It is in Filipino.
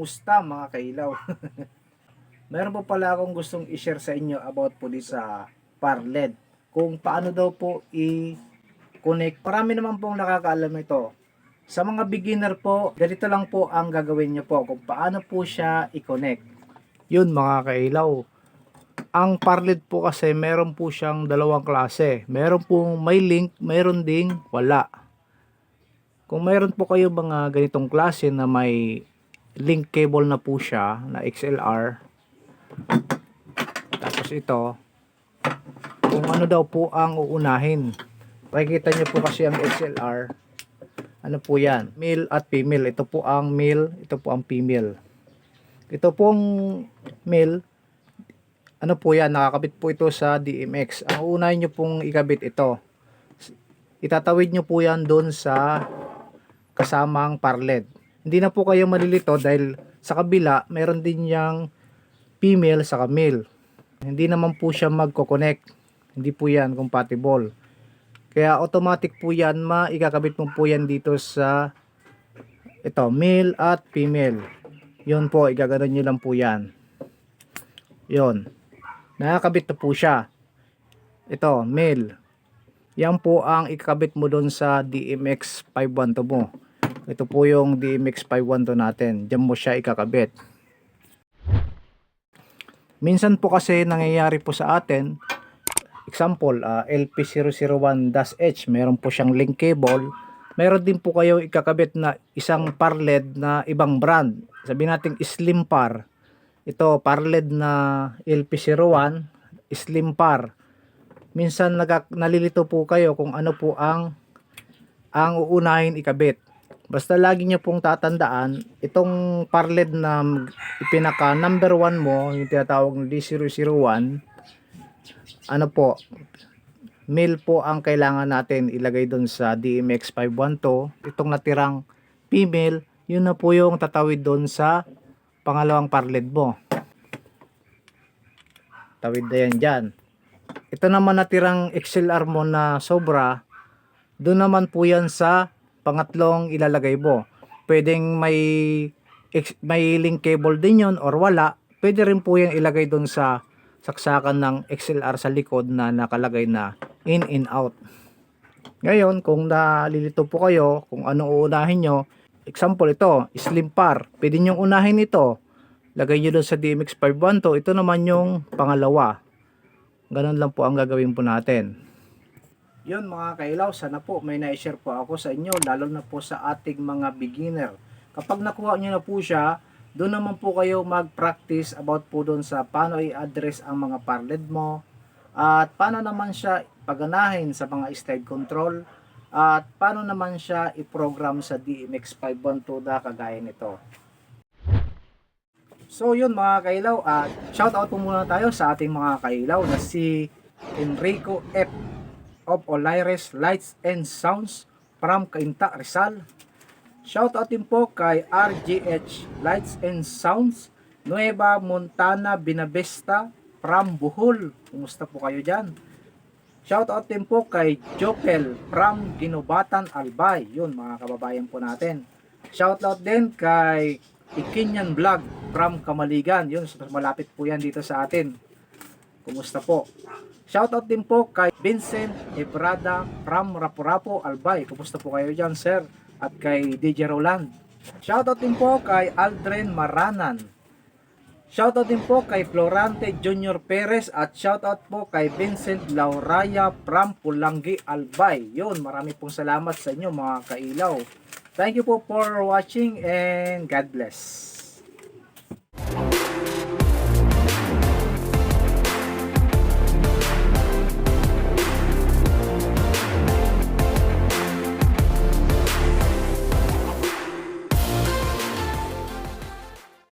Kumusta mga kailaw? Meron po pala akong gustong i-share sa inyo about po di sa Parled. Kung paano daw po i-connect. Marami naman pong nakakaalam ito. Sa mga beginner po, ganito lang po ang gagawin nyo po kung paano po siya i-connect. Yun mga kailaw. Ang Parled po kasi meron po siyang dalawang klase. Meron pong may link, meron ding wala. Kung mayroon po kayo mga ganitong klase na may link cable na po siya na XLR tapos ito kung ano daw po ang uunahin. Makikita nyo po kasi ang XLR ano po yan? Male at female. Ito po ang male ito po ang female. Ito pong male ano po yan? Nakakabit po ito sa DMX ang uunahin nyo pong ikabit ito. Itatawid nyo po yan doon sa kasamang parled. Hindi na po kayo malilito dahil sa kabila, meron din yang female sa male. Hindi naman po siya magko-connect. Hindi po yan compatible. Kaya automatic po yan, maikakabit mo po yan dito sa ito, male at female. Yun po, igaganon nyo lang po yan. Yun. Nakakabit na po siya. Ito, male. Yan po ang ikakabit mo doon sa DMX 512 mo. Ito po yung DMX 512 natin. Diyan mo siya ikakabit. Minsan po kasi nangyayari po sa atin, example, ah, LP001-H, meron po siyang link cable. Meron din po kayo ikakabit na isang parled na ibang brand. Sabihin natin slim par. Ito parled na LP01, slim par. Minsan nalilito po kayo kung ano po ang ang uunahin ikabit. Basta lagi nyo pong tatandaan, itong parled na ipinaka number 1 mo, yung tinatawag na D001, ano po, male po ang kailangan natin ilagay doon sa DMX 512. Itong natirang female, yun na po yung tatawid doon sa pangalawang parled mo. Tawid na yan dyan. Ito naman natirang XLR mo na sobra, doon naman po yan sa pangatlong ilalagay mo. Pwedeng may may link cable din yon or wala. Pwede rin po yan ilagay doon sa saksakan ng XLR sa likod na nakalagay na in and out. Ngayon, kung nalilito po kayo kung anong uunahin nyo, example ito, slim par. Pwede nyo unahin ito. Lagay nyo doon sa DMX 512. Ito naman yung pangalawa. Ganun lang po ang gagawin po natin. Yun mga kailaw, sana po may na-share po ako sa inyo, lalo na po sa ating mga beginner. Kapag nakuha nyo na po siya, doon naman po kayo mag-practice about po doon sa paano i-address ang mga parled mo, at paano naman siya paganahin sa mga slide control, at paano naman siya i-program sa DMX 512 na kagaya nito. So yun mga kailaw, at shout out po muna tayo sa ating mga kailaw na si Enrico F of Olaires Lights and Sounds from Cainta, Rizal. Shout out din po kay RGH Lights and Sounds Nueva Montana Binavesta from Bohol. Kumusta po kayo dyan? Shout out din po kay Jopel from Ginobatan, Albay. Yun mga kababayan po natin. Shout out din kay Ikinyan Vlog from Kamaligan. Yun, malapit po yan dito sa atin. Kumusta po? Shoutout din po kay Vincent Ebrada from Rapo-Rapo, Albay. Kumusta po kayo dyan, sir? At kay DJ Roland. Shoutout din po kay Aldren Maranan. Shoutout din po kay Florante Junior Perez at shoutout po kay Vincent Lauraya from Pulangi, Albay. Yun, marami pong salamat sa inyo mga kailaw. Thank you po for watching and God bless.